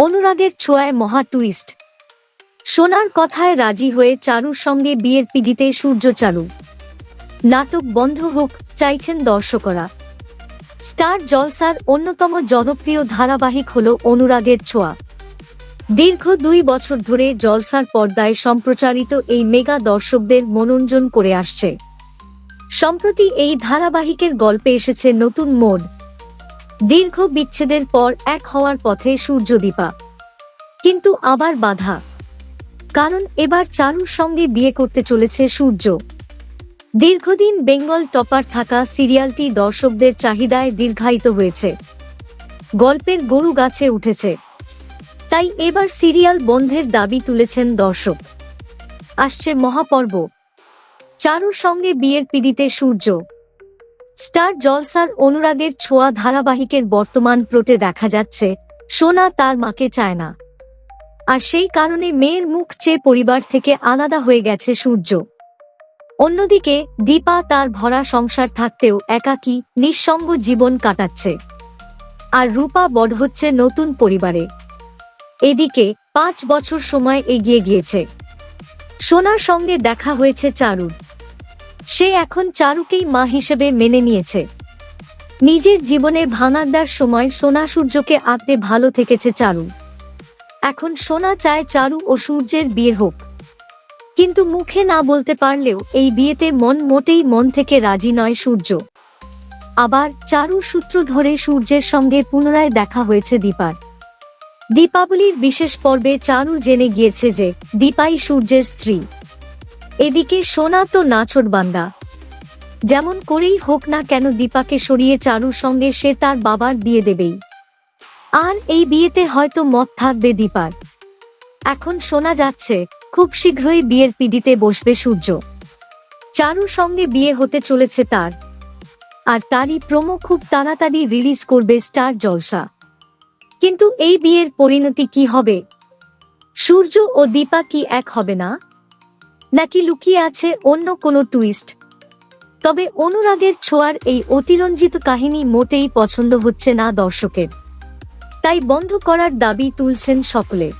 অনুরাগের ছোঁয়ায় মহা টুইস্ট সোনার কথায় রাজি হয়ে চারুর সঙ্গে বিয়ের পিড়িতে সূর্য চারু নাটক বন্ধ হোক, চাইছেন দর্শকরা। স্টার জলসার অন্যতম জনপ্রিয় ধারাবাহিক হল অনুরাগের ছোঁয়া। দীর্ঘ দুই বছর ধরে জলসার পর্দায় সম্প্রচারিত এই মেগা দর্শকদের মনোরঞ্জন করে আসছে। সম্প্রতি এই ধারাবাহিকের গল্পে এসেছে নতুন মোড়। দীর্ঘ বিচ্ছেদের পর এক হওয়ার পথে সূর্যদীপা। কিন্তু আবার বাধা। কারণ এবার চারুর সঙ্গে বিয়ে করতে চলেছে সূর্য। দীর্ঘদিন বেঙ্গল টপার থাকা সিরিয়ালটি দর্শকদের চাহিদায় দীর্ঘায়িত হয়েছে। গল্পের গরু গাছে উঠেছে। তাই এবার সিরিয়াল বন্ধের দাবি তুলেছেন দর্শক। আসছে মহাপর্ব। চারুর সঙ্গে বিয়ের পিড়িতে সূর্য। স্টার জলসার অনুরাগের ছোঁয়া ধারাবাহিকের বর্তমান প্লটে দেখা যাচ্ছে, সোনা তার মাকে চায় না। আর সেই কারণে মেয়ের মুখ চেয়ে পরিবার থেকে আলাদা হয়ে গেছে সূর্য। অন্যদিকে, দীপা তার ভরা সংসার থাকতেও একাকী, নিঃসঙ্গ জীবন কাটাচ্ছে। আর রূপা বড় হচ্ছে নতুন পরিবারে। এদিকে, পাঁচ বছর সময় এগিয়ে গিয়েছে। সোনার সঙ্গে দেখা হয়েছে চারুর। সে এখন চারুকেই মা হিসেবে মেনে নিয়েছে। নিজের জীবনে ভাঙার সময় সোনা সূর্যকে আঁকতে ভালো থেকেছে চারু। এখন সোনা চায় চারু ও সূর্যের বিয়ে হোক। কিন্তু মুখে না বলতে পারলেও এই বিয়েতে মন মোটেই মন থেকে রাজি নয় সূর্য। আবার চারু সূত্র ধরে সূর্যের সঙ্গে পুনরায় দেখা হয়েছে দীপার। দীপাবলির বিশেষ পর্বে চারু জেনে গিয়েছে যে দীপাই সূর্যের স্ত্রী। এদিকে সোনা তো নাছর বান্দা। যেমন করেই হোক না কেন দীপাকে সরিয়ে চারুর সঙ্গে সে তার বাবার বিয়ে দেবেই। আর এই বিয়েতে হয়তো মত থাকবে দীপার। এখন শোনা যাচ্ছে, খুব শীঘ্রই বিয়ের পিডিতে বসবে সূর্য। চারুর সঙ্গে বিয়ে হতে চলেছে তার। আর তারই প্রোমো খুব তাড়াতাড়ি রিলিজ করবে স্টার জলসা। কিন্তু এই বিয়ের পরিণতি কি হবে? সূর্য ও দীপা কি এক হবে না? নাকি লুকিয়ে আছে অন্য কোনো টুইস্ট? তবে অনুরাগের ছোঁয়ার এই অতিরঞ্জিত কাহিনী মোটেই পছন্দ হচ্ছে না দর্শকের। তাই বন্ধ করার দাবি তুলছেন সকলে।